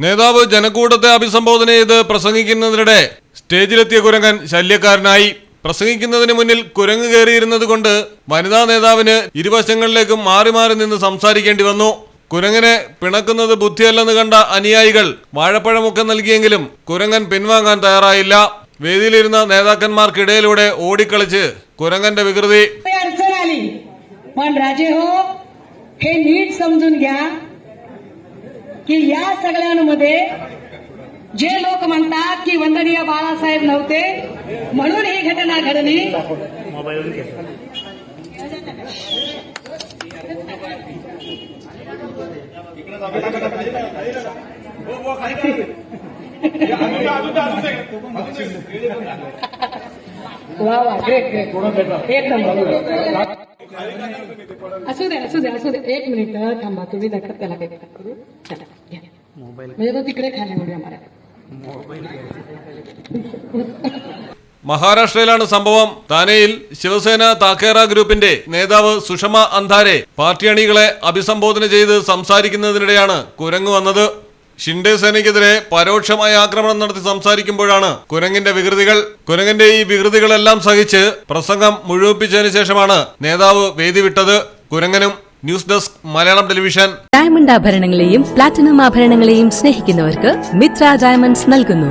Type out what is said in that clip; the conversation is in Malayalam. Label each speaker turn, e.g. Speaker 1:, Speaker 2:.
Speaker 1: നേതാവ് ജനക്കൂട്ടത്തെ അഭിസംബോധന ചെയ്ത് പ്രസംഗിക്കുന്നതിനിടെ സ്റ്റേജിലെത്തിയ കുരങ്ങൻ ശല്യക്കാരനായി. പ്രസംഗിക്കുന്നതിന് മുന്നിൽ കുരങ്ങ് കയറിയിരുന്നത് കൊണ്ട് വനിതാ നേതാവിന് ഇരുവശങ്ങളിലേക്കും മാറി മാറി നിന്ന് സംസാരിക്കേണ്ടി വന്നു. കുരങ്ങനെ പിണക്കുന്നത് ബുദ്ധിയല്ലെന്ന് കണ്ട അനുയായികൾ വാഴപ്പഴമൊക്കെ നൽകിയെങ്കിലും കുരങ്ങൻ പിൻവാങ്ങാൻ തയ്യാറായില്ല. വേദിയിലിരുന്ന നേതാക്കന്മാർക്കിടയിലൂടെ ഓടിക്കളിച്ച് കുരങ്ങന്റെ വികൃതി.
Speaker 2: पण राजे हो हे नीट समजून घ्या की या सगळ्यांमध्ये जे लोक म्हणतात की वंदनीय बाळासाहेब नव्हते म्हणून ही घटना घडली.
Speaker 3: वा वा ग्रेट ग्रेट एक नंबर. असू दे असू दे असू दे एक मिनिट थांबा तुम्ही नका त्याला काही त्रास करू चला घ्या. म्हणजे तो तिकडे खाली उड्या मारा
Speaker 1: മഹാരാഷ്ട്രയിലാണ് സംഭവം താനെയിൽ ശിവസേന താക്കേറ ഗ്രൂപ്പിന്റെ നേതാവ് സുഷമ അന്ധാരെ പാർട്ടി അണികളെ അഭിസംബോധന ചെയ്ത് സംസാരിക്കുന്നതിനിടെയാണ് കുരങ്ങ് വന്നത് ഷിൻഡെ സേനയ്ക്കെതിരെ പരോക്ഷമായ ആക്രമണം നടത്തി സംസാരിക്കുമ്പോഴാണ് കുരങ്ങിന്റെ വികൃതികൾ കുരങ്ങിന്റെ ഈ വികൃതികളെല്ലാം സഹിച്ച് പ്രസംഗം മുഴുവിപ്പിച്ചതിന് ശേഷമാണ് നേതാവ് വേദി വിട്ടത് കുരങ്ങനും news desk Malayalam television.
Speaker 4: Diamond ആഭരണങ്ങളെയും platinum ആഭരണങ്ങളെയും സ്നേഹിക്കുന്നവർക്ക് മിത്ര ഡയമണ്ട്സ് നൽകുന്നു.